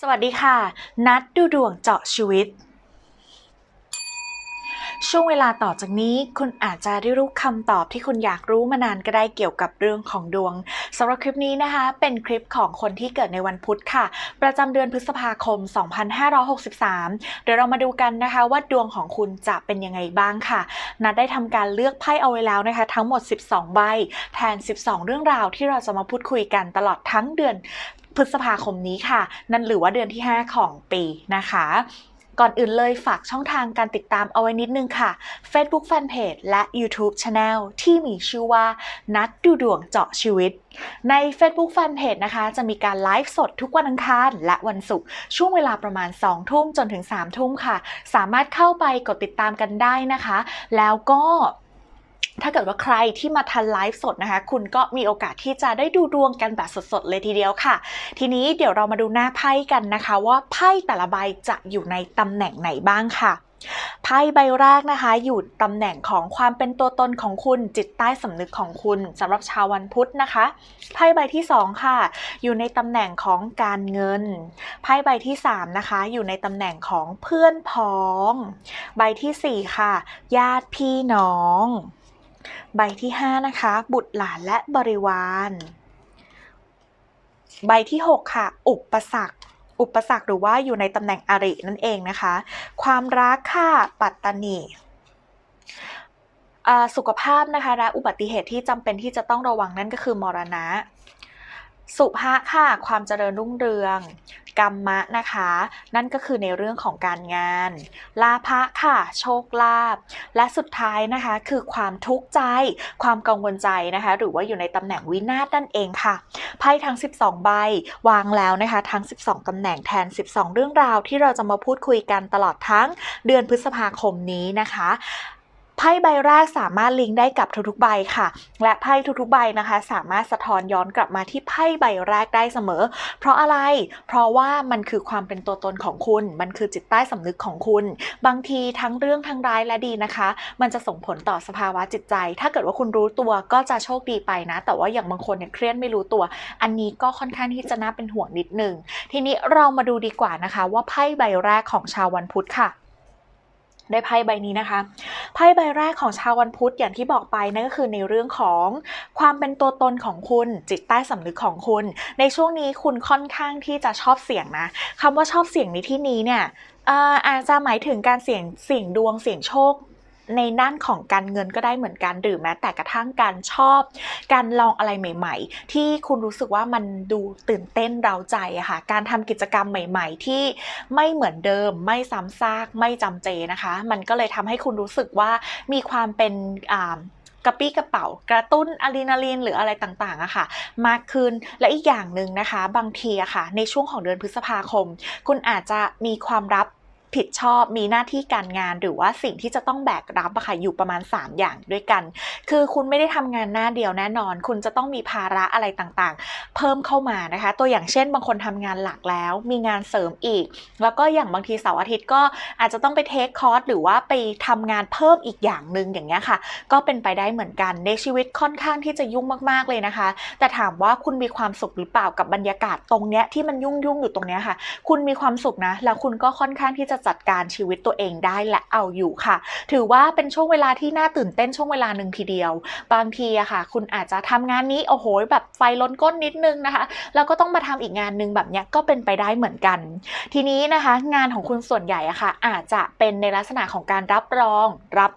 สวัสดีค่ะ นัดดูดวงเจาะชีวิต ช่วงเวลาต่อจากนี้ คุณอาจจะได้รู้คำตอบที่คุณอยากรู้มานานก็ได้เกี่ยวกับเรื่องของดวงสำหรับคลิปนี้นะคะ เป็นคลิปของคนที่เกิดในวันพุธค่ะ ประจำเดือนพฤษภาคม 2563 เดี๋ยวเรามาดูกันนะคะ ว่าดวงของคุณจะเป็นยังไงบ้างค่ะ นัดได้ทำการเลือกไพ่เอาไว้แล้วนะคะ ทั้งหมด 12 ใบ แทน 12 เรื่องราวที่เราจะมาพูดคุยกันตลอดทั้งเดือน พฤษภาคมนี้ค่ะ นั่นหรือว่าเดือนที่ 5 ของปีนะคะก่อนอื่นเลยฝากช่องทางการติดตามเอาไว้นิดนึงค่ะ Facebook Fanpage และ YouTube Channel ที่มีชื่อว่า นัดดูดวงเจาะชีวิต ใน Facebook Fanpage นะคะ จะมีการไลฟ์สดทุกวันอังคารและวันศุกร์ช่วงเวลาประมาณ 2 ทุ่มจนถึง 3 ทุ่มค่ะ สามารถเข้าไปกดติดตามกันได้นะคะ แล้วก็ ถ้าเกิดว่าใครที่มาทันไลฟ์สดนะคะ คุณก็มีโอกาสที่จะได้ดูดวงกันแบบสดๆ เลยทีเดียวค่ะ ทีนี้เดี๋ยวเรามาดูหน้าไพ่กันนะคะ ว่าไพ่แต่ละใบจะอยู่ในตำแหน่งไหนบ้างค่ะไพ่ใบแรกนะคะอยู่ตำแหน่งของความเป็นตัวตนของคุณจิตใต้สำนึกของคุณสำหรับชาววันพุธนะคะไพ่ใบที่สองค่ะ อยู่ในตำแหน่งของการเงินไพ่ใบที่สามนะคะ อยู่ในตำแหน่งของเพื่อนพ้อง ใบที่สี่ค่ะ ญาติพี่น้อง ใบที่ 5 นะคะ บุตรหลานและบริวาร ใบที่ 6 ค่ะ อุปสรรคอุปสรรคหรือว่าอยู่ในตำแหน่งอรินั่นเองนะคะ ความรักค่ะปัตตานีสุขภาพนะคะและอุบัติเหตุที่จำเป็นที่จะต้องระวังนั่นก็คือมรณะ สุภะค่ะ ความเจริญรุ่งเรือง กรรมะนะคะ นั่นก็คือในเรื่องของการงาน ลาภะค่ะ โชคลาภ และสุดท้ายนะคะคือความทุกข์ใจ ความกังวลใจนะคะ หรือว่าอยู่ในตำแหน่งวินาศนั่นเองค่ะ ไพ่ทั้ง 12 ใบวางแล้วนะคะ ทั้ง 12ตำแหน่งแทน 12 เรื่องราวที่เราจะมาพูดคุยกันตลอดทั้งเดือนพฤษภาคมนี้นะคะ ไพ่ใบแรกสามารถลิงก์ได้กับทุกๆใบค่ะ และไพ่ทุกๆใบนะคะ สามารถสะท้อนย้อนกลับมาที่ไพ่ใบแรกได้เสมอ เพราะอะไร เพราะว่ามันคือความเป็นตัวตนของคุณ มันคือจิตใต้สำนึกของคุณ บางทีทั้งเรื่องทั้งร้ายและดีนะคะ มันจะส่งผลต่อสภาวะจิตใจ ถ้าเกิดว่าคุณรู้ตัวก็จะโชคดีไปนะ แต่ว่าอย่างบางคนเนี่ยเครียดไม่รู้ตัว อันนี้ก็ค่อนข้างที่จะน่าเป็นห่วงนิดนึง ทีนี้เรามาดูดีกว่านะคะ ว่าไพ่ใบแรกของชาววันพุธค่ะ ได้ไพ่ใบนี้นะคะ ไพ่ใบแรกของชาววันพุธอย่างที่บอกไปนั่นก็คือในเรื่องของความเป็นตัวตนของคุณ จิตใต้สำนึกของคุณ ในช่วงนี้คุณค่อนข้างที่จะชอบเสี่ยงนะคำว่าชอบเสี่ยงในที่นี้เนี่ยเอ่ออาจจะหมายถึงการเสี่ยงเสี่ยงดวงเสี่ยงโชค ในด้านของการเงินก็ได้เหมือนกัน หรือแม้แต่กระทั่งการชอบ การลองอะไรใหม่ ๆ ที่คุณรู้สึกว่ามันดูตื่นเต้นเร้าใจอะค่ะการทำกิจกรรมใหม่ ๆ ที่ไม่เหมือนเดิม ไม่ซ้ำซากไม่จำเจนะคะ มันก็เลยทำให้คุณรู้สึกว่ามีความเป็นอ่ากระปี้กระเป๋ากระตุ้นอะดรีนาลีนหรืออะไรต่างๆอะค่ะ มากขึ้นและอีกอย่างหนึ่งนะคะ บางทีอะค่ะ ในช่วงของเดือนพฤษภาคม คุณอาจจะมีความรับ ผิดชอบมีหน้าที่การงานหรือว่าสิ่งที่จะต้องแบกรับอะค่ะอยู่ประมาณ 3 อย่างด้วยกัน คือคุณไม่ได้ทำงานหน้าเดียวแน่นอน คุณจะต้องมีภาระอะไรต่างๆ เพิ่มเข้ามานะคะ ตัวอย่างเช่น บางคนทำงานหลักแล้ว มีงานเสริมอีก แล้วก็อย่างบางทีเสาร์อาทิตย์ก็อาจจะต้องไปเทคคอร์สหรือว่าไปทำงานเพิ่มอีกอย่างหนึ่งอย่างเงี้ยค่ะ ก็เป็นไปได้เหมือนกันในชีวิตค่อนข้างที่จะยุ่งมากๆเลยนะคะ แต่ถามว่าคุณมีความสุขหรือเปล่ากับบรรยากาศตรงเนี้ยที่มันยุ่งยุ่งๆอยู่ตรงเนี้ยค่ะ คุณมีความสุขนะแล้วคุณก็ค่อนข้างที่จะจัดการชีวิตตัวเองได้และเอาอยู่ค่ะ ถือว่าเป็นช่วงเวลาที่น่าตื่นเต้นช่วงเวลาหนึ่งทีเดียว บางทีอะค่ะ คุณอาจจะทำงานนี้โอ้โหแบบไฟล้นก้นนิดนึงนะคะแล้วก็ต้องมาทำอีกงานหนึ่งแบบเนี้ยก็เป็นไปได้เหมือนกัน ทีนี้นะคะ งานของคุณส่วนใหญ่อะค่ะ อาจจะเป็นในลักษณะของการรับรองรับ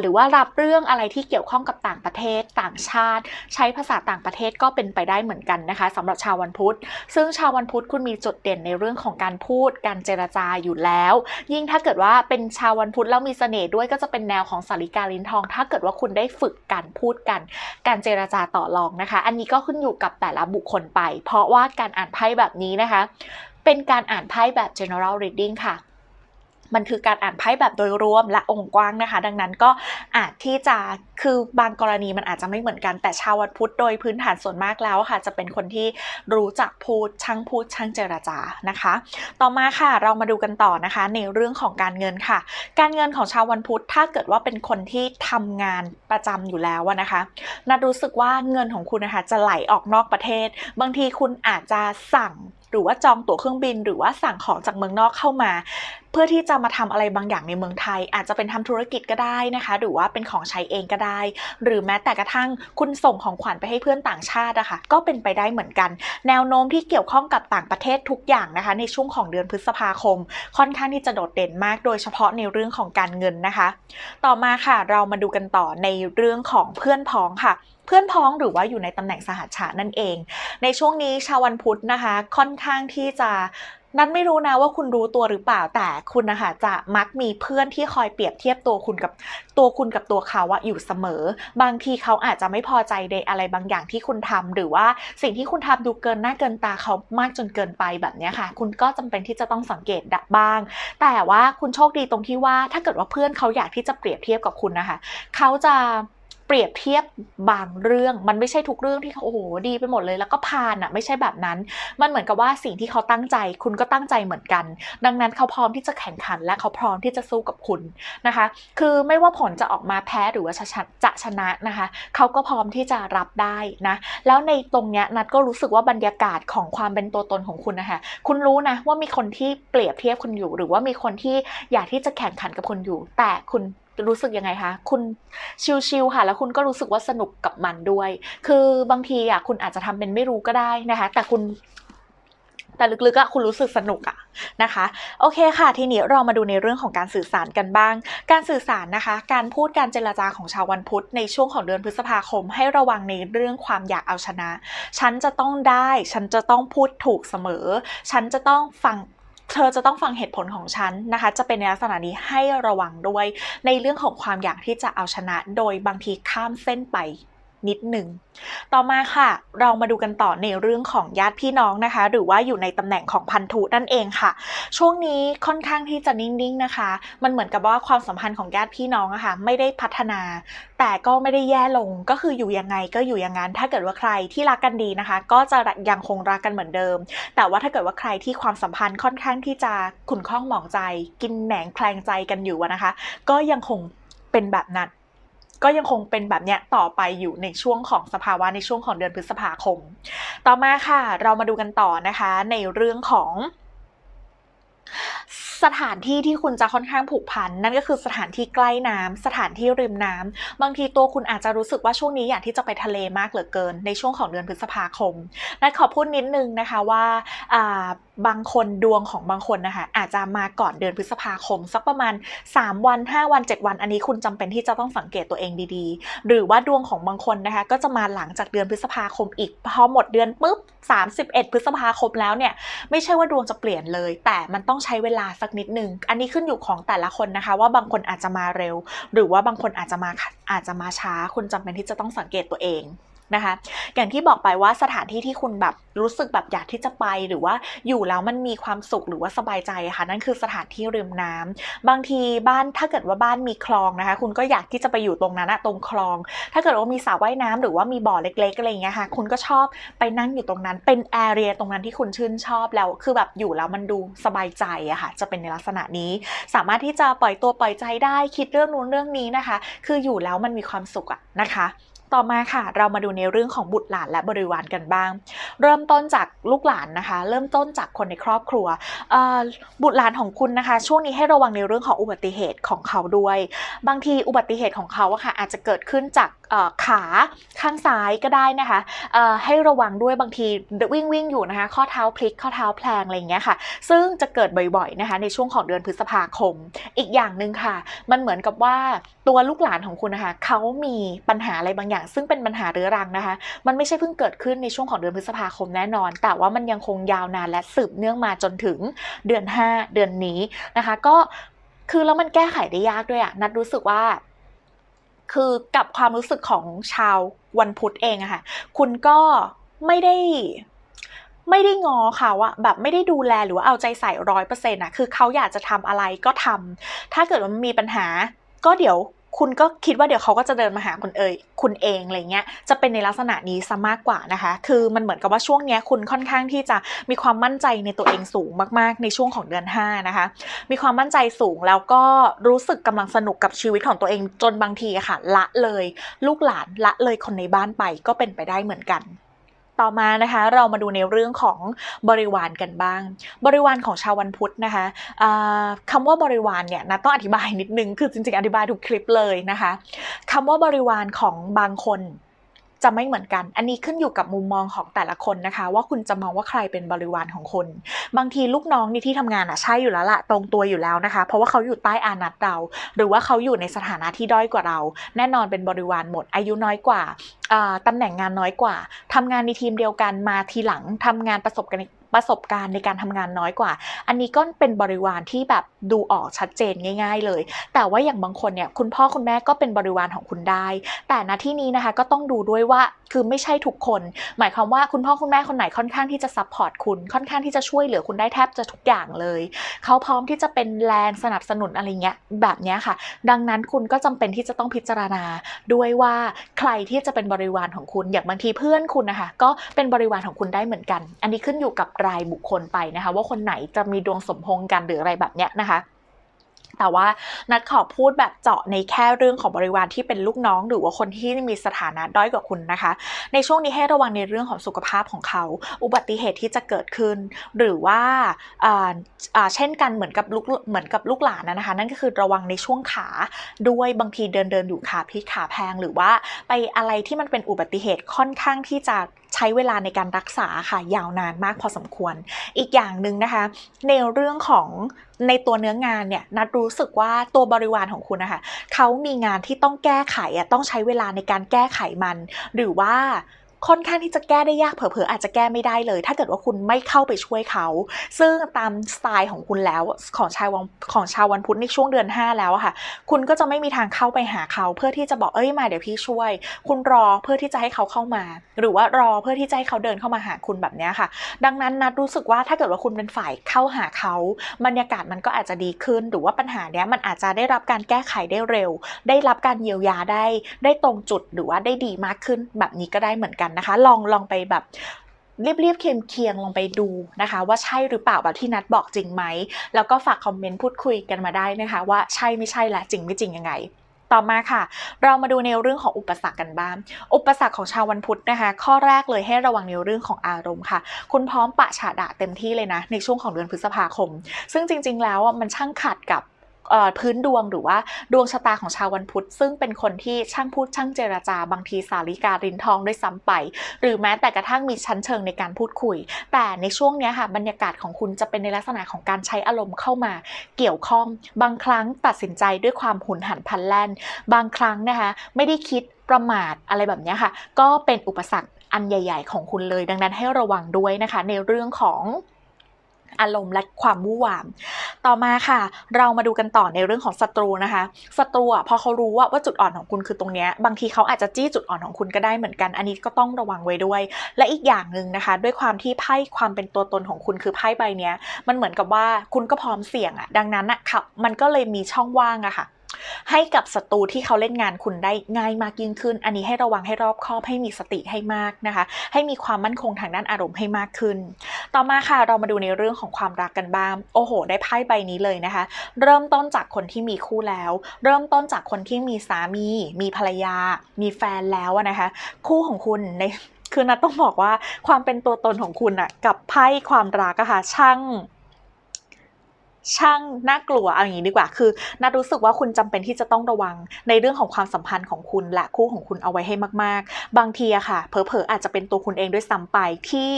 หรือว่ารับเรื่องอะไรที่เกี่ยวข้องกับต่างประเทศต่างชาติ ใช้ภาษาต่างประเทศก็เป็นไปได้เหมือนกันนะคะสำหรับชาววันพุธ ซึ่งชาววันพุธคุณมีจุดเด่นในเรื่องของการพูดการเจรจาอยู่แล้วยิ่งถ้าเกิดว่าเป็นชาววันพุธแล้วมีเสน่ห์ด้วยก็จะเป็นแนวของสาริกาลิ้นทอง ถ้าเกิดว่าคุณได้ฝึกการพูดกัน การเจรจาต่อรองนะคะ อันนี้ก็ขึ้นอยู่กับแต่ละบุคคลไป เพราะว่าการอ่านไพ่แบบนี้นะคะ เป็นการอ่านไพ่แบบ general reading ค่ะ มันคือการอ่านไพ่แบบโดยรวมและองค์กว้างนะคะ ดังนั้นก็อาจที่จะคือบางกรณีมันอาจจะไม่เหมือนกันแต่ชาววันพุธโดยพื้นฐานส่วนมากแล้วค่ะ จะเป็นคนที่รู้จักพูดช่างพูดช่างเจรจานะคะ ต่อมาค่ะเรามาดูกันต่อนะคะ ในเรื่องของการเงินค่ะ การเงินของชาววันพุธถ้าเกิดว่าเป็นคนที่ทำงานประจำอยู่แล้วนะคะนัดรู้สึกว่าเงินของคุณนะคะจะไหลออกนอกประเทศ บางทีคุณอาจจะสั่งหรือว่าจองตั๋วเครื่องบิน หรือว่าสั่งของจากเมืองนอกเข้ามา เพื่อที่จะมาทำอะไรบางอย่างในเมืองไทย อาจจะเป็นทำธุรกิจก็ได้นะคะ หรือว่าเป็นของใช้เองก็ได้ หรือแม้แต่กระทั่งคุณส่งของขวัญไปให้เพื่อนต่างชาติอะคะก็เป็นไปได้เหมือนกัน แนวโน้มที่เกี่ยวข้องกับต่างประเทศทุกอย่างนะคะ ในช่วงของเดือนพฤษภาคม ค่อนข้างที่จะโดดเด่นมาก โดยเฉพาะในเรื่องของการเงินนะคะ ต่อมาค่ะเรามาดูกันต่อในเรื่องของเพื่อนพ้องค่ะ เพื่อนพ้องหรือว่าอยู่ในตำแหน่งสหัชชานั่นเอง ในช่วงนี้ชาววันพุธนะคะ ค่อนข้างที่จะนัดไม่รู้นะว่าคุณรู้ตัวหรือเปล่าแต่คุณนะคะจะมักมีเพื่อนที่คอยเปรียบเทียบตัวคุณกับตัวคุณกับตัวเขาอะอยู่เสมอ บางทีเขาอาจจะไม่พอใจในอะไรบางอย่างที่คุณทำหรือว่าสิ่งที่คุณทำดูเกินหน้าเกินตาเขามากจนเกินไปแบบนี้ค่ะ คุณก็จำเป็นที่จะต้องสังเกตบ้าง แต่ว่าคุณโชคดีตรงที่ว่าถ้าเกิดว่าเพื่อนเขาอยากที่จะเปรียบเทียบกับคุณนะคะ เขาจะ เปรียบเทียบบางเรื่องมันไม่ใช่ทุกเรื่องที่เขาโอ้โหดีไปหมดเลย แล้วก็ผ่านอะไม่ใช่แบบนั้น มันเหมือนกับว่าสิ่งที่เขาตั้งใจ คุณก็ตั้งใจเหมือนกัน ดังนั้นเขาพร้อมที่จะแข่งขันและเขาพร้อมที่จะสู้กับคุณนะคะ คือไม่ว่าผลจะออกมาแพ้หรือว่าจะจะชนะนะคะเขาก็พร้อมที่จะรับได้นะแล้วในตรงเนี้ยนัดก็รู้สึกว่าบรรยากาศของความเป็นตัวตนของคุณนะคะคุณรู้นะว่ามีคนที่เปรียบเทียบคุณอยู่ หรือว่ามีคนที่อยากที่จะแข่งขันกับคุณอยู่ แต่คุณ รู้สึกยังไงคะคุณชิลๆค่ะ แล้วคุณก็รู้สึกว่าสนุกกับมันด้วย คือบางทีอะคุณอาจจะทำเป็นไม่รู้ก็ได้นะคะ แต่คุณแต่ลึกๆอะคุณรู้สึกสนุกอะนะคะ โอเคค่ะ ทีนี้เรามาดูในเรื่องของการสื่อสารกันบ้าง การสื่อสารนะคะ การพูดการเจรจาของชาววันพุธในช่วงของเดือนพฤษภาคม ให้ระวังในเรื่องความอยากเอาชนะ ฉันจะต้องได้ ฉันจะต้องพูดถูกเสมอ ฉันจะต้องฟัง เธอจะต้องฟังเหตุผลของฉันนะคะ จะเป็นในลักษณะนี้ให้ระวังด้วย ในเรื่องของความอยากที่จะเอาชนะ โดยบางทีข้ามเส้นไป นิดหนึ่ง ต่อมาค่ะ เรามาดูกันต่อในเรื่องของญาติพี่น้องนะคะ หรือว่าอยู่ในตำแหน่งของพันธุนั่นเองค่ะ ช่วงนี้ค่อนข้างที่จะนิ่งๆนะคะ มันเหมือนกับว่าความสัมพันธ์ของญาติพี่น้องอะค่ะไม่ได้พัฒนา แต่ก็ไม่ได้แย่ลงก็คืออยู่ยังไงก็อยู่อย่างนั้น ถ้าเกิดว่าใครที่รักกันดีนะคะ ก็จะยังคงรักกันเหมือนเดิม แต่ว่าถ้าเกิดว่าใครที่ความสัมพันธ์ค่อนข้างที่จะขุ่นข้องหมองใจ กินแหนงแคลงใจกันอยู่นะคะ ก็ยังคงเป็นแบบนั้น ก็ยังคงเป็นแบบเนี้ยต่อไปอยู่ในช่วงของสภาวะในช่วงของเดือนพฤษภาคม ต่อมาค่ะ เรามาดูกันต่อนะคะ ในเรื่องของสถานที่ที่คุณจะค่อนข้างผูกพันนั่นก็คือสถานที่ใกล้น้ำสถานที่ริมน้ำบางทีตัวคุณอาจจะรู้สึกว่าช่วงนี้อยากที่จะไปทะเลมากเหลือเกิน ในช่วงของเดือนพฤษภาคมนัดขอพูดนิดนึงนะคะว่า บางคนดวงของบางคนนะคะอาจจะมาก่อนเดือนพฤษภาคม สักประมาณ 3 วัน 5 วัน 7 วัน อันนี้คุณจำเป็นที่จะต้องสังเกตตัวเองดีๆ หรือว่าดวงของบางคนนะคะก็จะมาหลังจากเดือนพฤษภาคมอีกพอหมดเดือนปุ๊บ 31 พฤษภาคมแล้วเนี่ยไม่ใช่ว่าดวงจะเปลี่ยนเลย แต่มันต้องใช้เวลาสักนิดนึง อันนี้ขึ้นอยู่ของแต่ละคนนะคะ ว่าบางคนอาจจะมาเร็ว หรือว่าบางคนอาจจะมาอาจจะมาช้า คุณจำเป็นที่จะต้องสังเกตตัวเอง นะคะ อย่างที่บอกไปว่าสถานที่ที่คุณแบบรู้สึกแบบอยากที่จะไปหรือว่าอยู่แล้วมันมีความสุขหรือว่าสบายใจค่ะ นั่นคือสถานที่ริมน้ำบางทีบ้านถ้าเกิดว่าบ้านมีคลองนะคะ คุณก็อยากที่จะไปอยู่ตรงนั้นอะตรงคลอง ถ้าเกิดว่ามีสระว่ายน้ำหรือว่ามีบ่อเล็กๆอะไรอย่างเงี้ยค่ะคุณก็ชอบไปนั่งอยู่ตรงนั้น เป็นแอเรียตรงนั้นที่คุณชื่นชอบแล้วคือแบบอยู่แล้วมันดูสบายใจอะค่ะ จะเป็นในลักษณะนี้ สามารถที่จะปล่อยตัวปล่อยใจได้คิดเรื่องนู้นเรื่องนี้นะคะ คืออยู่แล้วมันมีความสุขอะนะคะ ต่อมาค่ะ เรามาดูในเรื่องของบุตรหลานและบริวารกันบ้าง เริ่มต้นจากลูกหลานนะคะ เริ่มต้นจากคนในครอบครัวบุตรหลานของคุณนะคะ ช่วงนี้ให้ระวังในเรื่องของอุบัติเหตุของเขาด้วย บางทีอุบัติเหตุของเขาอะค่ะอาจจะเกิดขึ้นจากขาข้างซ้ายก็ได้นะคะให้ระวังด้วยบางทีวิ่งวิ่งอยู่นะคะข้อเท้าพลิกข้อเท้าแพลงอะไรอย่างเงี้ยค่ะ ซึ่งจะเกิดบ่อยๆนะคะในช่วงของเดือนพฤษภาคม อีกอย่างหนึ่งค่ะ มันเหมือนกับว่าตัวลูกหลานของคุณนะคะเขามีปัญหาอะไรบางอย่าง ซึ่งเป็นปัญหาเรื้อรังนะคะ มันไม่ใช่เพิ่งเกิดขึ้นในช่วงของเดือนพฤษภาคมแน่นอน แต่ว่ามันยังคงยาวนานและสืบเนื่องมาจนถึงเดือน 5 เดือนนี้นะคะ ก็คือแล้วมันแก้ไขได้ยากด้วยอะนัดรู้สึกว่า คือกับความรู้สึกของชาววันพุธเองอะค่ะ คุณก็ไม่ได้ไม่ได้งอเขาอะแบบไม่ได้ดูแลหรือว่าเอาใจใส่ร้อยเปอร์เซ็นต์อะคือเขาอยากจะทำอะไรก็ทำถ้าเกิดว่ามันมีปัญหา ก็เดี๋ยว คุณก็คิดว่าเดี๋ยวเขาก็จะเดินมาหาคุณเอ่ยคุณเองอะไรเงี้ยจะเป็นในลักษณะนี้ซะมากกว่านะคะ คือมันเหมือนกับว่าช่วงนี้คุณค่อนข้างที่จะมีความมั่นใจในตัวเองสูงมากๆ ในช่วงของเดือน5นะคะ มีความมั่นใจสูงแล้วก็รู้สึกกำลังสนุกกับชีวิตของตัวเองจนบางทีค่ะ ละเลย ลูกหลานละเลยคนในบ้านไปก็เป็นไปได้เหมือนกัน ต่อมานะคะเรามาดูในเรื่องของบริวารกันบ้าง บริวารของชาววันพุธนะคะอ่าคำว่าบริวารเนี่ยนะต้องอธิบายนิดนึงคือจริงๆอธิบายทุกคลิปเลยนะคะคำว่าบริวารของบางคน จะไม่เหมือนกัน อันนี้ขึ้นอยู่กับมุมมองของแต่ละคนนะคะ ว่าคุณจะมองว่าใครเป็นบริวารของคน บางทีลูกน้องในที่ทำงานอะใช่อยู่แล้วละตรงตัวอยู่แล้วนะคะ เพราะว่าเขาอยู่ใต้อานัตเรา หรือว่าเขาอยู่ในสถานะที่ด้อยกว่าเรา แน่นอนเป็นบริวารหมด อายุน้อยกว่าอ่าตำแหน่งงานน้อยกว่าทำงานในทีมเดียวกันมาทีหลังทำงานประสบกัน ประสบการณ์ในการทำงานน้อยกว่า อันนี้ก็เป็นบริวารที่แบบดูออกชัดเจนง่าย ๆ เลย แต่ว่าอย่างบางคนเนี่ยคุณพ่อคุณแม่ก็เป็นบริวารของคุณได้ แต่ณที่นี้นะคะก็ต้องดูด้วยว่าคือไม่ใช่ทุกคน หมายความว่าคุณพ่อคุณแม่คนไหนค่อนข้างที่จะซัพพอร์ตคุณค่อนข้างที่จะช่วยเหลือคุณได้แทบจะทุกอย่างเลย เขาพร้อมที่จะเป็นแรงสนับสนุนอะไรเงี้ยแบบเนี้ยค่ะ ดังนั้นคุณก็จำเป็นที่จะต้องพิจารณาด้วยว่าใครที่จะเป็นบริวารของคุณ อย่างบางทีเพื่อนคุณนะคะก็เป็นบริวารของคุณได้เหมือนกัน อันนี้ขึ้นอยู่กับรายบุคคลไปนะคะ ว่าคนไหนจะมีดวงสมพงกันหรืออะไรแบบเนี้ยนะคะแต่ว่านัดขอพูดแบบเจาะในแค่เรื่องของบริวารที่เป็นลูกน้อง หรือว่าคนที่มีสถานะด้อยกว่าคุณนะคะ ในช่วงนี้ให้ระวังในเรื่องของสุขภาพของเขา อุบัติเหตุที่จะเกิดขึ้น หรือว่าเช่นกันเหมือนกับลูกเหมือนกับลูกหลานนะคะ นั่นก็คือระวังในช่วงขาด้วยบางทีเดินเดินอยู่ขาพลิกขาแพง หรือว่าไปอะไรที่มันเป็นอุบัติเหตุค่อนข้างที่จะ ใช้เวลาในการรักษาค่ะยาวนานมากพอสมควร อีกอย่างหนึ่งนะคะ ในเรื่องของในตัวเนื้องานเนี่ยนัดรู้สึกว่าตัวบริวารของคุณนะคะเขามีงานที่ต้องแก้ไขอะต้องใช้เวลาในการแก้ไขมัน หรือว่า ค่อนข้างที่จะแก้ได้ยากเผลอๆอาจจะแก้ไม่ได้เลย ถ้าเกิดว่าคุณไม่เข้าไปช่วยเขา ซึ่งตามสไตล์ของคุณแล้วของชาววันของชาววันพุธในช่วงเดือน 5 แล้วค่ะ คุณก็จะไม่มีทางเข้าไปหาเขาเพื่อที่จะบอกเอ้ยมาเดี๋ยวพี่ช่วย คุณรอเพื่อที่จะให้เขาเข้ามา หรือว่ารอเพื่อที่จะให้เขาเดินเข้ามาหาคุณแบบนี้ค่ะ ดังนั้นนัดรู้สึกว่าถ้าเกิดว่าคุณเป็นฝ่ายเข้าหาเขาบรรยากาศมันก็อาจจะดีขึ้น หรือว่าปัญหาเนี้ยมันอาจจะได้รับการแก้ไขได้เร็ว ได้รับการเยียวยาได้ได้ตรงจุดหรือว่าได้ดีมากขึ้นแบบนี้ก็ได้เหมือนกันนะคะ ลองลองไปแบบเรียบๆเคียงเคียงๆลองไปดูนะคะ ว่าใช่หรือเปล่าแบบที่นัดบอกจริงไหม แล้วก็ฝากคอมเมนต์พูดคุยกันมาได้นะคะ ว่าใช่ไม่ใช่และจริงไม่จริงยังไงต่อมาค่ะ เรามาดูในเรื่องของอุปสรรคกันบ้าง อุปสรรคของชาววันพุธนะคะ ข้อแรกเลยให้ระวังในเรื่องของอารมณ์ค่ะ คุณพร้อมปะฉาดะเต็มที่เลยนะ ในช่วงของเดือนพฤษภาคม ซึ่งจริง ๆ แล้วมันช่างขัดกับ พื้นดวงหรือว่าดวงชะตาของชาววันพุธ ซึ่งเป็นคนที่ช่างพูดช่างเจรจาบางทีสาริการินทองด้วยซ้ำไป หรือแม้แต่กระทั่งมีชั้นเชิงในการพูดคุย แต่ในช่วงนี้ค่ะบรรยากาศของคุณจะเป็นในลักษณะของการใช้อารมณ์เข้ามา เกี่ยวข้อง บางครั้งตัดสินใจด้วยความหุนหันพลันแล่น บางครั้งนะคะไม่ได้คิดประมาทอะไรแบบนี้ค่ะ ก็เป็นอุปสรรคอันใหญ่ ๆ ของคุณเลย ดังนั้นให้ระวังด้วยนะคะ ในเรื่องของ อารมณ์และความวุ่นวาม ต่อมาค่ะ เรามาดูกันต่อในเรื่องของศัตรูนะคะศัตรูอะพอเขารู้ว่าว่าจุดอ่อนของคุณคือตรงเนี้ยบางทีเขาอาจจะจี้จุดอ่อนของคุณก็ได้เหมือนกัน อันนี้ก็ต้องระวังไว้ด้วย และอีกอย่างหนึ่งนะคะ ด้วยความที่ไพ่ความเป็นตัวตนของคุณคือไพ่ใบเนี้ยมันเหมือนกับว่าคุณก็พร้อมเสี่ยงอะดังนั้นอะค่ะมันก็เลยมีช่องว่างอะค่ะ ให้กับศัตรูที่เขาเล่นงานคุณได้ง่ายมากยิ่งขึ้น อันนี้ให้ระวังให้รอบคอบให้มีสติให้มากนะคะ ให้มีความมั่นคงทางด้านอารมณ์ให้มากขึ้น ต่อมาค่ะเรามาดูในเรื่องของความรักกันบ้าง โอ้โห ได้ไพ่ใบนี้เลยนะคะ เริ่มต้นจากคนที่มีคู่แล้ว เริ่มต้นจากคนที่มีสามี มีภรรยา มีแฟนแล้วนะคะ คู่ของคุณในคือนัดต้องบอกว่าความเป็นตัวตนของคุณอะกับไพ่ความรักอะค่ะช่าง ช่างน่ากลัวเอาอย่างนี้ดีกว่า คือนัดรู้สึกว่าคุณจำเป็นที่จะต้องระวังในเรื่องของความสัมพันธ์ของคุณและคู่ของคุณเอาไว้ให้มาก ๆ บางทีอะค่ะเผลอๆอาจจะเป็นตัวคุณเองด้วยซ้ำไปที่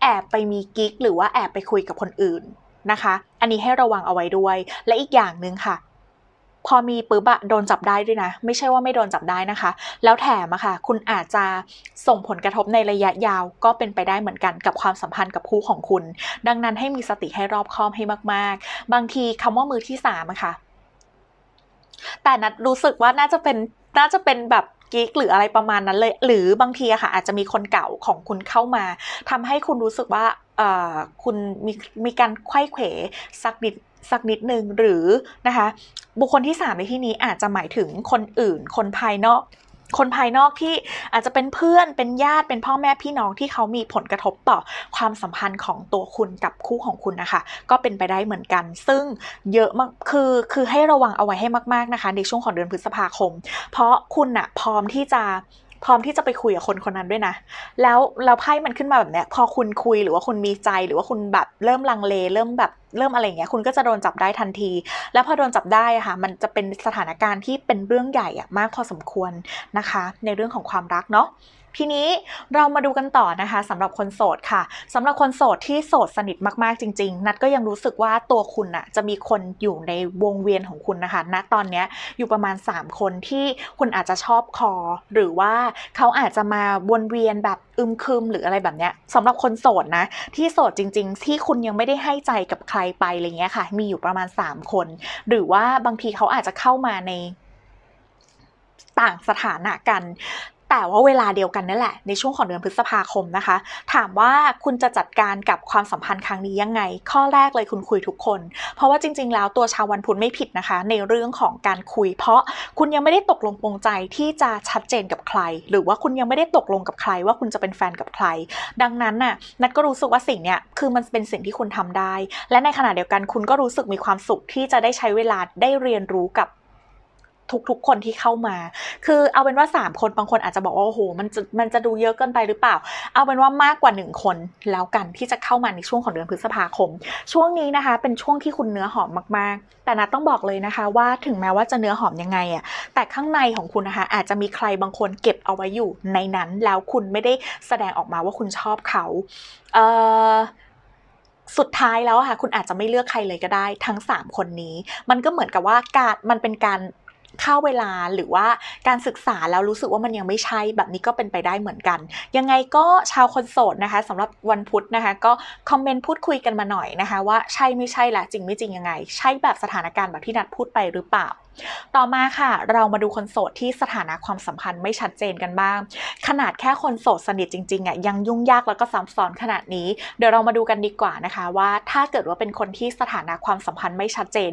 แอบไปมีกิ๊กหรือว่าแอบไปคุยกับคนอื่นนะคะ อันนี้ให้ระวังเอาไว้ด้วย และอีกอย่างหนึ่งค่ะ พอมีปุ๊บอะโดนจับได้ด้วยนะ ไม่ใช่ว่าไม่โดนจับได้นะคะ แล้วแถมอะค่ะ คุณอาจจะส่งผลกระทบในระยะยาวก็เป็นไปได้เหมือนกันกับความสัมพันธ์กับคู่ของคุณ ดังนั้นให้มีสติให้รอบคอบให้มาก ๆ บางทีคำว่ามือที่สามอะค่ะ แต่นัดรู้สึกว่าน่าจะเป็นน่าจะเป็นแบบกิ๊กหรืออะไรประมาณนั้นเลย หรือบางทีอะค่ะ อาจจะมีคนเก่าของคุณเข้ามาทำให้คุณรู้สึกว่าคุณมีมีการไข้เขวสักนิด สักนิดหนึ่งหรือนะคะบุคคลที่สามในที่นี้อาจจะหมายถึงคนอื่น คนภายนอกคนภายนอกที่อาจจะเป็นเพื่อนเป็นญาติเป็นพ่อแม่พี่น้องที่เขามีผลกระทบต่อความสัมพันธ์ของตัวคุณกับคู่ของคุณนะคะ ก็เป็นไปได้เหมือนกัน ซึ่งเยอะมากคือคือให้ระวังเอาไว้ให้มาก ๆนะคะ ในช่วงของเดือนพฤษภาคม เพราะคุณน่ะพร้อมที่จะ พร้อมที่จะไปคุยกับคนคนนั้นด้วยนะ แล้วเราไพ่มันขึ้นมาแบบเนี้ย พอคุณคุยหรือว่าคุณมีใจหรือว่าคุณแบบเริ่มลังเล เริ่มแบบเริ่มอะไรเงี้ย คุณก็จะโดนจับได้ทันที แล้วพอโดนจับได้อะค่ะ มันจะเป็นสถานการณ์ที่เป็นเรื่องใหญ่อะมากพอสมควรนะคะ ในเรื่องของความรักเนาะ ทีนี้เรามาดูกันต่อนะคะสำหรับคนโสดค่ะสำหรับคนโสดที่โสดสนิทมากๆจริง ๆ นัดก็ยังรู้สึกว่าตัวคุณน่ะจะมีคนอยู่ในวงเวียนของคุณนะคะณตอนนี้อยู่ประมาณ 3 คนที่คุณอาจจะชอบคอ หรือว่าเขาอาจจะมาวนเวียนแบบอึมครึมหรืออะไรแบบเนี้ยสำหรับคนโสดนะ ที่โสดจริง ๆ ที่คุณยังไม่ได้ให้ใจกับใครไปอะไรเงี้ยค่ะ มีอยู่ประมาณ 3 คน หรือว่าบางทีเขาอาจจะเข้ามาในต่างสถานะกัน แต่ว่าเวลาเดียวกันนั่นแหละ ในช่วงของเดือนพฤษภาคมนะคะ ถามว่าคุณจะจัดการกับความสัมพันธ์ครั้งนี้ยังไง ข้อแรกเลยคุณคุยทุกคน เพราะว่าจริง ๆ แล้วตัวชาววันพุธไม่ผิดนะคะ ในเรื่องของการคุย เพราะคุณยังไม่ได้ตกลงปรงใจที่จะชัดเจนกับใคร หรือว่าคุณยังไม่ได้ตกลงกับใคร ว่าคุณจะเป็นแฟนกับใคร ดังนั้นน่ะนัดก็รู้สึกว่าสิ่งเนี้ยคือมันเป็นสิ่งที่คุณทำได้ และในขณะเดียวกันคุณก็รู้สึกมีความสุขที่จะได้ใช้เวลาได้เรียนรู้กับ ทุกๆ คนที่เข้ามา คือเอาเป็นว่า 3 คนบางคนอาจจะบอกว่าโอ้โหมันจะมันจะดูเยอะเกินไปหรือเปล่า เอาเป็นว่ามากกว่า 1 คนแล้วกันที่จะเข้ามาในช่วงของเดือนพฤษภาคม ช่วงนี้นะคะ เป็นช่วงที่คุณเนื้อหอมมากๆ แต่นัดต้องบอกเลยนะคะ ว่าถึงแม้ว่าจะเนื้อหอมยังไงอะแต่ข้างในของคุณนะคะ อาจจะมีใครบางคนเก็บเอาไว้อยู่ในนั้น แล้วคุณไม่ได้แสดงออกมาว่าคุณชอบเขาเอ่อสุดท้ายแล้วค่ะคุณอาจจะไม่เลือกใครเลยก็ได้ทั้ง 3 คนนี้ มันก็เหมือนกับว่าการมันเป็นการ ค่าเวลาหรือว่าการศึกษาแล้วรู้สึกว่ามันยังไม่ใช่แบบนี้ก็เป็นไปได้เหมือนกัน ยังไงก็ชาวคนโสดนะคะสำหรับวันพุธนะคะ ก็คอมเมนต์พูดคุยกันมาหน่อยนะคะ ว่าใช่ไม่ใช่ละจริงไม่จริงยังไง ใช่แบบสถานการณ์แบบที่นัดพูดไปหรือเปล่าต่อมาค่ะ เรามาดูคนโสดที่สถานะความสัมพันธ์ไม่ชัดเจนกันบ้าง ขนาดแค่คนโสดสนิทจริงๆอะยังยุ่งยากแล้วก็ซับซ้อนขนาดนี้ เดี๋ยวเรามาดูกันดีกว่านะคะว่า ถ้าเกิดว่าเป็นคนที่สถานะความสัมพันธ์ไม่ชัดเจน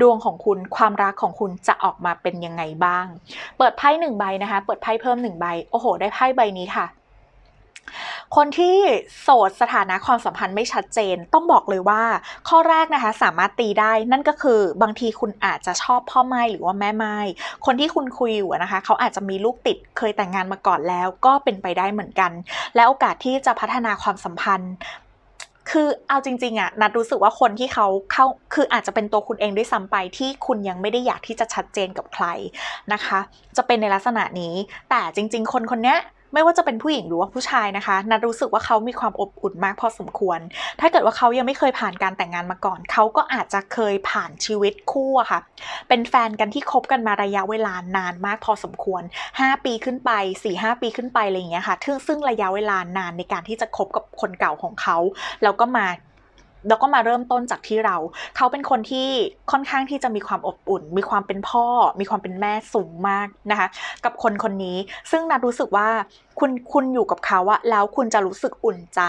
ดวงของคุณความรักของคุณจะออกมาเป็นยังไงบ้าง เปิดไพ่หนึ่งใบนะคะ เปิดไพ่เพิ่มหนึ่งใบ โอ้โห ได้ไพ่ใบนี้ค่ะ คนที่โสดสถานะความสัมพันธ์ไม่ชัดเจนต้องบอกเลยว่า ข้อแรกนะคะสามารถตีได้นั่นก็คือบางทีคุณอาจจะชอบพ่อไม้หรือว่าแม่ไม้คนที่คุณคุยอยู่นะคะ เขาอาจจะมีลูกติดเคยแต่งงานมาก่อนแล้วก็เป็นไปได้เหมือนกัน และโอกาสที่จะพัฒนาความสัมพันธ์คือเอาจริงๆอะนัดรู้สึกว่าคนที่เขาเข้าคืออาจจะเป็นตัวคุณเองด้วยซ้ำไปที่คุณยังไม่ได้อยากที่จะชัดเจนกับใครนะคะ จะเป็นในลักษณะนี้ แต่จริง ๆ คนคนเนี้ย ไม่ว่าจะเป็นผู้หญิงหรือว่าผู้ชายนะคะ นัดรู้สึกว่าเขามีความอบอุ่นมากพอสมควร ถ้าเกิดว่าเขายังไม่เคยผ่านการแต่งงานมาก่อน เขาก็อาจจะเคยผ่านชีวิตคู่อะค่ะ เป็นแฟนกันที่คบกันมาระยะเวลานานมากพอสมควร 5 ปีขึ้นไป 4-5 ปีขึ้นไปอะไรอย่างเงี้ยค่ะซึ่งซึ่งระยะเวลานานในการที่จะคบกับคนเก่าของเขา แล้วก็มา แล้วก็มาเริ่มต้นจากที่เรา เขาเป็นคนที่ค่อนข้างที่จะมีความอบอุ่น มีความเป็นพ่อ มีความเป็นแม่สูงมากนะคะ กับคนคนนี้ ซึ่งนัดรู้สึกว่าคุณคุณอยู่กับเขาอะแล้วคุณจะรู้สึกอุ่นใจ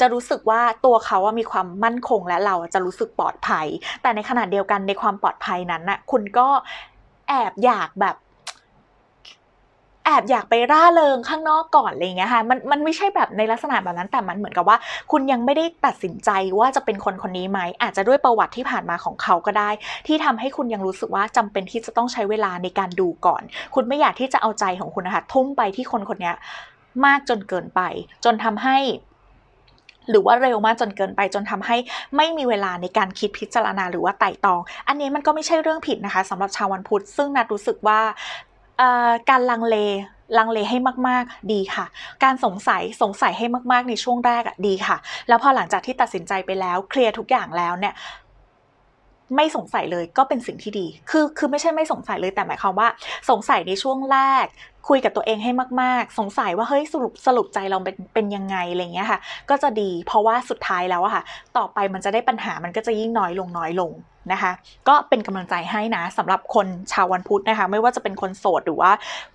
จะรู้สึกว่าตัวเขาอะมีความมั่นคงและเราจะรู้สึกปลอดภัย แต่ในขณะเดียวกันในความปลอดภัยนั้นน่ะคุณก็แอบอยากแบบ แอบอยากไปร่าเริงข้างนอกก่อนอะไรอย่างเงี้ยค่ะมันมันไม่ใช่แบบในลักษณะแบบนั้นแต่มันเหมือนกับว่า คุณยังไม่ได้ตัดสินใจว่าจะเป็นคนคนนี้ไหมอาจจะด้วยประวัติที่ผ่านมาของเขาก็ได้ ที่ทำให้คุณยังรู้สึกว่าจำเป็นที่จะต้องใช้เวลาในการดูก่อน คุณไม่อยากที่จะเอาใจของคุณนะคะทุ่มไปที่คนคนนี้มากจนเกินไป จนทำให้หรือว่าเร็วมากจนเกินไปจนทำให้ไม่มีเวลาในการคิดพิจารณาหรือว่าไต่ตอง อันนี้มันก็ไม่ใช่เรื่องผิดนะคะสำหรับชาววันพุธซึ่งนัดรู้สึกว่า การลังเลลังเลให้มาก ๆ ดีค่ะ การสงสัยสงสัยให้มาก ๆ ในช่วงแรกอะดีค่ะ แล้วพอหลังจากที่ตัดสินใจไปแล้วเคลียร์ทุกอย่างแล้วเนี่ยไม่สงสัยเลยก็เป็นสิ่งที่ดี คือคือไม่ใช่ไม่สงสัยเลยแต่หมายความว่า สงสัยในช่วงแรก คุยกับตัวเองให้มาก ๆ สงสัยว่าเฮ้ยสรุปสรุปใจเราเป็นเป็นยังไงอะไรเงี้ยค่ะ ก็จะดีเพราะว่าสุดท้ายแล้วอะค่ะ ต่อไปมันจะได้ปัญหามันก็จะยิ่งน้อยลงน้อยลงนะคะ ก็เป็นกำลังใจให้นะสำหรับคนชาววันพุธนะคะ ไม่ว่าจะเป็นคนโสดหรือว่า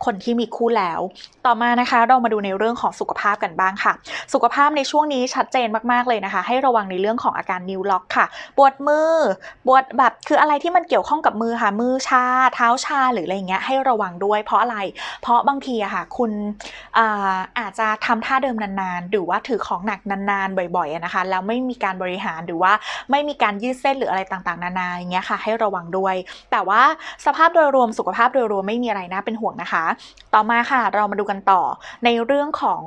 คนที่มีคู่แล้ว ต่อมานะคะเรามาดูในเรื่องของสุขภาพกันบ้างค่ะ สุขภาพในช่วงนี้ชัดเจนมากๆเลยนะคะ ให้ระวังในเรื่องของอาการนิ้วล็อกค่ะปวดมือปวดแบบคืออะไรที่มันเกี่ยวข้องกับมือค่ะมือชาเท้าชาหรืออะไรเงี้ยให้ระวังด้วย เพราะอะไรเพราะะบางทีอะค่ะ คุณอาอาจจะทำท่าเดิมนานๆ หรือว่าถือของหนักนานๆ บ่อยๆนะคะ แล้วไม่มีการบริหารหรือว่าไม่มีการยืดเส้นหรืออะไรต่างๆ นานาอย่างเงี้ยค่ะ ให้ระวังด้วย แต่ว่าสภาพโดยรวมสุขภาพโดยรวมไม่มีอะไรน่าเป็นห่วงนะคะ ต่อมาค่ะ เรามาดูกันต่อในเรื่องของ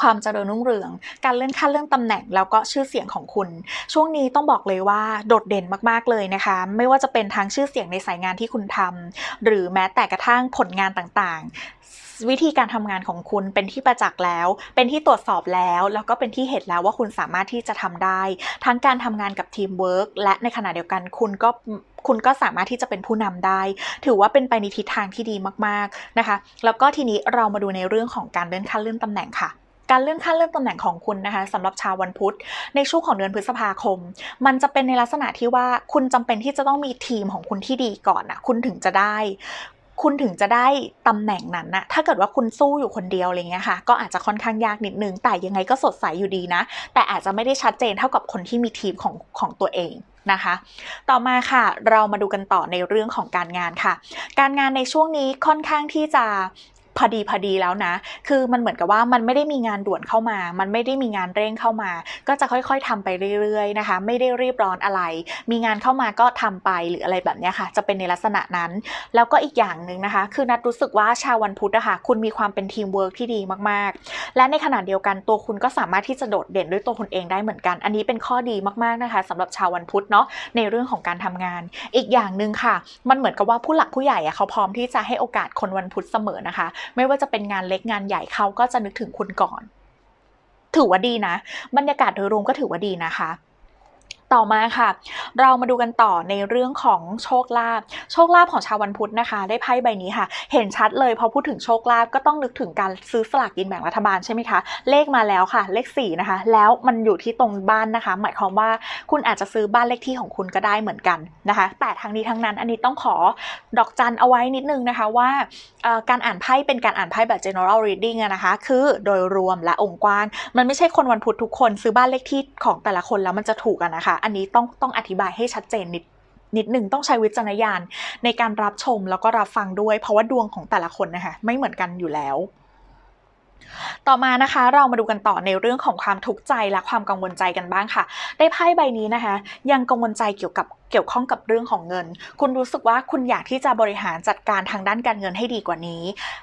ความเจริญรุ่งเรือง การเลื่อนขั้นเรื่องตำแหน่งแล้วก็ชื่อเสียงของคุณ ช่วงนี้ต้องบอกเลยว่าโดดเด่นมากๆเลยนะคะ ไม่ว่าจะเป็นทางชื่อเสียงในสายงานที่คุณทำหรือแม้แต่กระทั่งผลงานต่างๆ วิธีการทำงานของคุณเป็นที่ประจักษ์แล้ว เป็นที่ตรวจสอบแล้ว แล้วก็เป็นที่เห็นแล้วว่าคุณสามารถที่จะทำได้ ทั้งการทำงานกับทีมเวิร์กและในขณะเดียวกันคุณก็คุณก็สามารถที่จะเป็นผู้นำได้ ถือว่าเป็นไปในทิศทางที่ดีมากๆนะคะ แล้วก็ทีนี้เรามาดูในเรื่องของการเลื่อนขั้นเลื่อนตำแหน่งค่ะ การเลื่อนขั้นเลื่อนตำแหน่งของคุณนะคะสำหรับชาววันพุธ ในช่วงของเดือนพฤษภาคม มันจะเป็นในลักษณะที่ว่าคุณจำเป็นที่จะต้องมีทีมของคุณที่ดีก่อนนะคุณถึงจะได้คุณถึงจะได้ตำแหน่งนั้นนะถ้าเกิดว่าคุณสู้อยู่คนเดียวอะไรเงี้ยค่ะ ก็อาจจะค่อนข้างยากนิดนึง แต่ยังไงก็สดใสอยู่ดีนะ แต่อาจจะไม่ได้ชัดเจนเท่ากับคนที่มีทีมของของตัวเองนะคะ ต่อมาค่ะ เรามาดูกันต่อในเรื่องของการงานค่ะ การงานในช่วงนี้ค่อนข้างที่จะ พอดีพอดีแล้วนะ คือมันเหมือนกับว่ามันไม่ได้มีงานด่วนเข้ามา มันไม่ได้มีงานเร่งเข้ามา ก็จะค่อยๆทำไปเรื่อยๆนะคะ ไม่ได้รีบร้อนอะไร มีงานเข้ามาก็ทำไปหรืออะไรแบบนี้ค่ะ จะเป็นในลักษณะนั้น แล้วก็อีกอย่างหนึ่งนะคะ คือนัดรู้สึกว่าชาววันพุธอะค่ะคุณมีความเป็นทีมเวิร์กที่ดีมากๆ และในขณะเดียวกันตัวคุณก็สามารถที่จะโดดเด่นด้วยตัวคุณเองได้เหมือนกัน อันนี้เป็นข้อดีมากๆนะคะสำหรับชาววันพุธเนาะในเรื่องของการทำงาน อีกอย่างหนึ่งค่ะ มันเหมือนกับว่าผู้หลักผู้ใหญ่อะเขาพร้อมที่จะให้โอกาสคนวันพุธเสมอนะคะไม่ว่าจะเป็นงานเล็กงานใหญ่เขาก็จะนึกถึงคุณก่อน ถือว่าดีนะ บรรยากาศโดยรวมก็ถือว่าดีนะคะ ต่อมาค่ะ เรามาดูกันต่อในเรื่องของโชคลาภโชคลาภของชาววันพุธนะคะ ได้ไพ่ใบนี้ค่ะ เห็นชัดเลยพอพูดถึงโชคลาภก็ต้องนึกถึงการซื้อสลากกินแบ่งรัฐบาลใช่ไหมคะ เลขมาแล้วค่ะ เลข4นะคะ แล้วมันอยู่ที่ตรงบ้านนะคะ หมายความว่าคุณอาจจะซื้อบ้านเลขที่ของคุณก็ได้เหมือนกันนะคะ แต่ทั้งนี้ทั้งนั้นอันนี้ต้องขอดอกจันเอาไว้นิดนึงนะคะว่าการอ่านไพ่เป็นการอ่านไพ่แบบ general reading นะคะ คือโดยรวมและองค์กว้าง มันไม่ใช่คนวันพุธทุกคนซื้อบ้านเลขที่ของแต่ละคนแล้วมันจะถูกกันนะคะอันนี้ต้องต้องอธิบายให้ชัดเจนนิดนิดหนึ่งต้องใช้วิจารณญาณในการรับชมแล้วก็รับฟังด้วย เพราะว่าดวงของแต่ละคนนะคะไม่เหมือนกันอยู่แล้ว ต่อมานะคะเรามาดูกันต่อในเรื่องของความทุกข์ใจและความกังวลใจกันบ้างค่ะ ได้ไพ่ใบนี้นะคะ ยังกังวลใจเกี่ยวกับเกี่ยวข้องกับเรื่องของเงิน คุณรู้สึกว่าคุณอยากที่จะบริหารจัดการทางด้านการเงินให้ดีกว่านี้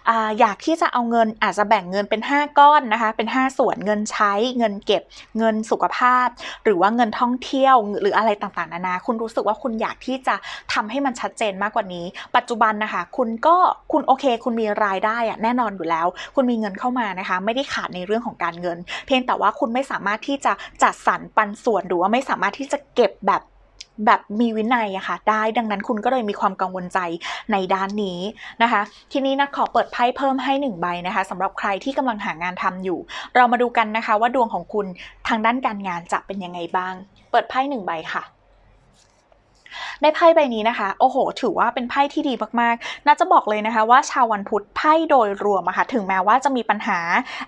ออยากที่จะเอาเงินอาจจะแบ่งเงินเป็น 5 ก้อนนะคะ เป็น 5 ส่วนเงินใช้เงินเก็บเงินสุขภาพ หรือว่าเงินท่องเที่ยวหรืออะไรต่างๆนานาคุณรู้สึกว่าคุณอยากที่จะทำให้มันชัดเจนมากกว่านี้ ปัจจุบันนะคะ คุณก็คุณโอเค คุณมีรายได้อะแน่นอนอยู่แล้ว คุณมีเงินเข้ามานะคะไม่ได้ขาดในเรื่องของการเงิน เพียงแต่ว่าคุณไม่สามารถที่จะจัดสรรปันส่วนหรือว่าไม่สามารถที่จะเก็บแบบแบบมีวินัยอะค่ะได้ดังนั้นคุณก็เลยมีความกังวลใจในด้านนี้นะคะ ทีนี้นัดขอเปิดไพ่เพิ่มให้หนึ่งใบนะคะสำหรับใครที่กำลังหางานทำอยู่ เรามาดูกันนะคะว่าดวงของคุณทางด้านการงานจะเป็นยังไงบ้าง เปิดไพ่หนึ่งใบค่ะ ได้ไพ่ใบนี้นะคะ โอ้โห ถือว่าเป็นไพ่ที่ดีมากๆ น่าจะบอกเลยนะคะว่าชาววันพุธไพ่โดยรวมอะค่ะ ถึงแม้ว่าจะมีปัญหา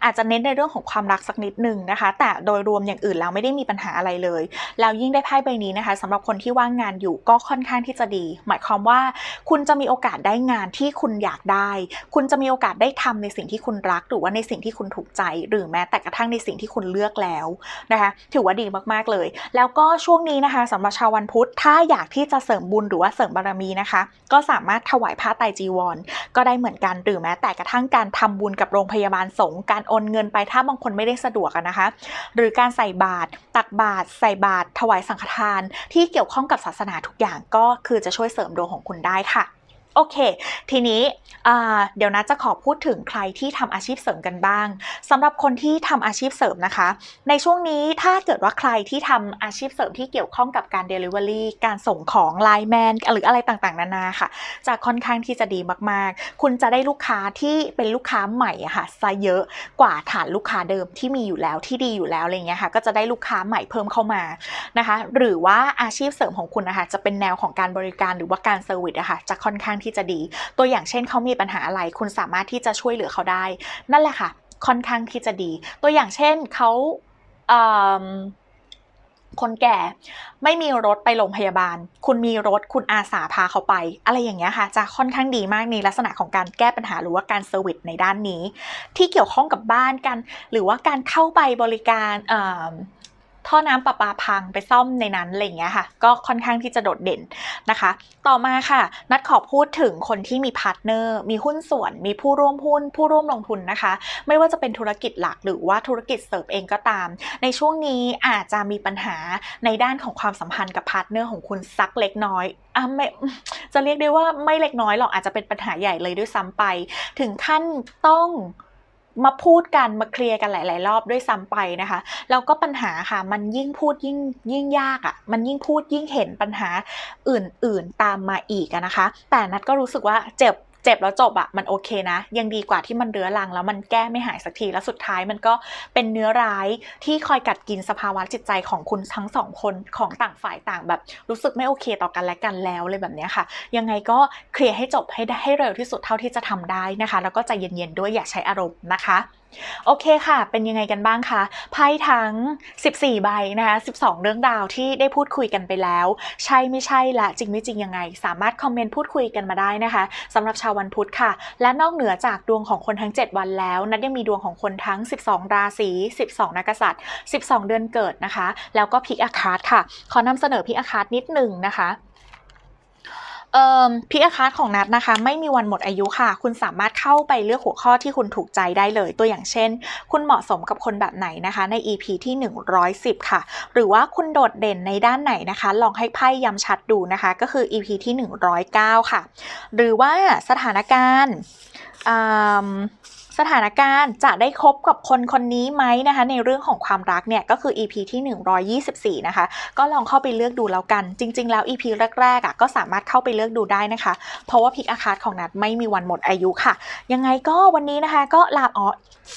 อาจจะเน้นในเรื่องของความรักสักนิดหนึ่งนะคะ แต่โดยรวมอย่างอื่นแล้วไม่ได้มีปัญหาอะไรเลย แล้วยิ่งได้ไพ่ใบนี้นะคะสำหรับคนที่ว่างงานอยู่ก็ค่อนข้างที่จะดี หมายความว่าคุณจะมีโอกาสได้งานที่คุณอยากได้ คุณจะมีโอกาสได้ทำในสิ่งที่คุณรัก หรือว่าในสิ่งที่คุณถูกใจ หรือแม้แต่กระทั่งในสิ่งที่คุณเลือกแล้วนะคะ ถือว่าดีมากๆเลย แล้วก็ช่วงนี้นะคะสำหรับชาววันพุธถ้าอยากที่จะเสริมบุญหรือว่าเสริมบารมีนะคะ ก็สามารถถวายผ้าไตจีวร ก็ได้เหมือนกันหรือแม้แต่กระทั่งการทำบุญกับโรงพยาบาลสงฆ์การโอนเงินไปถ้าบางคนไม่ได้สะดวกนะคะ หรือการใส่บาตรตักบาตรใส่บาตรถวายสังฆทาน ที่เกี่ยวข้องกับศาสนาทุกอย่างก็คือจะช่วยเสริมดวงของคุณได้ค่ะ โอเค ทีนี้เดี๋ยวนะจะขอพูดถึงใครที่ทำอาชีพเสริมกันบ้างสำหรับคนที่ทำอาชีพเสริมนะคะ ในช่วงนี้ถ้าเกิดว่าใครที่ทำอาชีพเสริมที่เกี่ยวข้องกับการ Delivery การส่งของไลน์แมนหรืออะไรต่างๆ นานาค่ะ จะค่อนข้างที่จะดีมากๆ คุณจะได้ลูกค้าที่เป็นลูกค้าใหม่ค่ะซะเยอะกว่าฐานลูกค้าเดิมที่มีอยู่แล้วที่ดีอยู่แล้วอะไรเงี้ยค่ะ ก็จะได้ลูกค้าใหม่เพิ่มเข้ามานะคะ หรือว่าอาชีพเสริมของคุณนะคะจะเป็นแนวของการบริการหรือว่าการเซอร์วิสอะค่ะจะค่อนข้างที่จะดี ตัวอย่างเช่นเขามีปัญหาอะไร คุณสามารถที่จะช่วยเหลือเขาได้ นั่นแหละค่ะ ค่อนข้างที่จะดี ตัวอย่างเช่นเขาเคนแก่ไม่มีรถไปโรงพยาบาล คุณมีรถคุณอาสาพาเขาไป อะไรอย่างเงี้ยค่ะ จะค่อนข้างดีมากในลักษณะของการแก้ปัญหาหรือว่าการเซอร์วิสในด้านนี้ ที่เกี่ยวข้องกับบ้านกัน หรือว่าการเข้าไปบริการ ท่อน้ำประปาพังไปซ่อมในนั้นอะไรอย่างเงี้ยค่ะ ก็ค่อนข้างที่จะโดดเด่นนะคะ ต่อมาค่ะ นัดขอพูดถึงคนที่มีพาร์ทเนอร์ มีหุ้นส่วน มีผู้ร่วมหุ้น ผู้ร่วมลงทุนนะคะ ไม่ว่าจะเป็นธุรกิจหลักหรือว่าธุรกิจเสริมเองก็ตาม ในช่วงนี้อาจจะมีปัญหาในด้านของความสัมพันธ์กับพาร์ทเนอร์ของคุณสักเล็กน้อยอะไม่จะเรียกได้ว่าไม่เล็กน้อยหรอกอาจจะเป็นปัญหาใหญ่เลยด้วยซ้ำไป ถึงขั้นต้อง มาพูดกันมาเคลียร์กันหลาย ๆ รอบด้วยซ้ำไปนะคะแล้วก็ปัญหาค่ะ มันยิ่งพูดยิ่งยิ่งยากอะ่ะ มันยิ่งพูดยิ่งเห็นปัญหาอื่น ๆ ตามมาอีกอะนะคะ แต่นัดก็รู้สึกว่าเจ็บ เจ็บแล้วจบอะมันโอเคนะ ยังดีกว่าที่มันเรื้อรังแล้วมันแก้ไม่หายสักทีแล้วสุดท้ายมันก็เป็นเนื้อร้ายที่คอยกัดกินสภาวะจิตใจของคุณทั้งสองคนของต่างฝ่ายต่างแบบ รู้สึกไม่โอเคต่อกันและกันแล้วเลยแบบนี้ค่ะ ยังไงก็เคลียร์ให้จบให้ได้ให้เร็วที่สุดเท่าที่จะทำได้นะคะ แล้วก็ใจเย็นๆด้วยอย่าใช้อารมณ์นะคะ โอเคค่ะ เป็นยังไงกันบ้างคะ ไพ่ทั้ง 14 ใบนะคะ 12 เรื่องราวที่ได้พูดคุยกันไปแล้ว ใช่ไม่ใช่และจริงไม่จริงยังไง สามารถคอมเมนต์พูดคุยกันมาได้นะคะสำหรับชาววันพุธค่ะ และนอกเหนือจากดวงของคนทั้ง 7 วันแล้ว นัดยังมีดวงของคนทั้ง 12 ราศี 12 นักษัตริย์ 12 เดือนเกิดนะคะ แล้วก็พิกอาคาร์ค่ะ ขอนำเสนอพิกอาคาร์นิดหนึ่งนะคะ เอ่อพิอาคาร์ของนัดนะคะ ไม่มีวันหมดอายุค่ะ คุณสามารถเข้าไปเลือกหัวข้อที่คุณถูกใจได้เลย ตัวอย่างเช่น คุณเหมาะสมกับคนแบบไหนนะคะ ใน EP ที่ 110 ค่ะ หรือว่าคุณโดดเด่นในด้านไหนนะคะ ลองให้ไพ่ย้ำชัดดูนะคะ ก็คือ EP ที่ 109 ค่ะ หรือว่าสถานการณ์อืม สถานการณ์จะได้คบกับคนคนนี้ไหมนะคะ ในเรื่องของความรักเนี่ยก็คือ EP ที่ 124 นะคะ ก็ลองเข้าไปเลือกดูแล้วกัน จริง ๆ แล้ว EP แรกๆอะก็สามารถเข้าไปเลือกดูได้นะคะ เพราะว่าพิกอาคาร์ของนัดไม่มีวันหมดอายุค่ะ ยังไงก็วันนี้นะคะก็ลาอ๋อ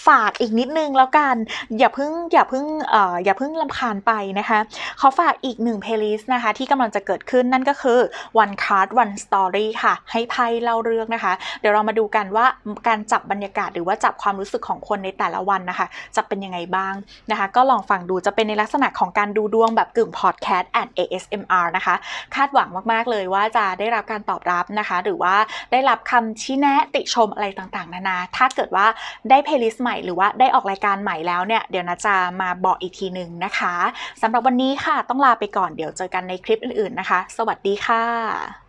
ฝากอีกนิดนึงแล้วกัน อย่าเพิ่งอย่าเพิ่งเอ่ออย่าเพิ่งลำคาญไปนะคะขอฝากอีกหนึ่งเพลย์ลิสต์นะคะ ที่กำลังจะเกิดขึ้นนั่นก็คือ one card one story ค่ะ ให้ไพ่เล่าเรื่องนะคะ เดี๋ยวเรามาดูกันว่าการจับบรรยากาศหรือว่าจับความรู้สึกของคนในแต่ละวันนะคะ จะเป็นยังไงบ้างนะคะ ก็ลองฟังดูจะเป็นในลักษณะของการดูดวงแบบกึ่ง podcast and ASMR นะคะ คาดหวังมากๆเลยว่าจะได้รับการตอบรับนะคะ หรือว่าได้รับคำชี้แนะติชมอะไรต่างๆ นานา ถ้าเกิดว่าได้เพลย์ลิสต์ใหม่หรือว่าได้ออกรายการใหม่แล้วเนี่ย เดี๋ยวนะจะมาบอกอีกทีหนึ่งนะคะสำหรับวันนี้ค่ะต้องลาไปก่อนเดี๋ยวเจอกันในคลิปอื่นๆนะคะ สวัสดีค่ะ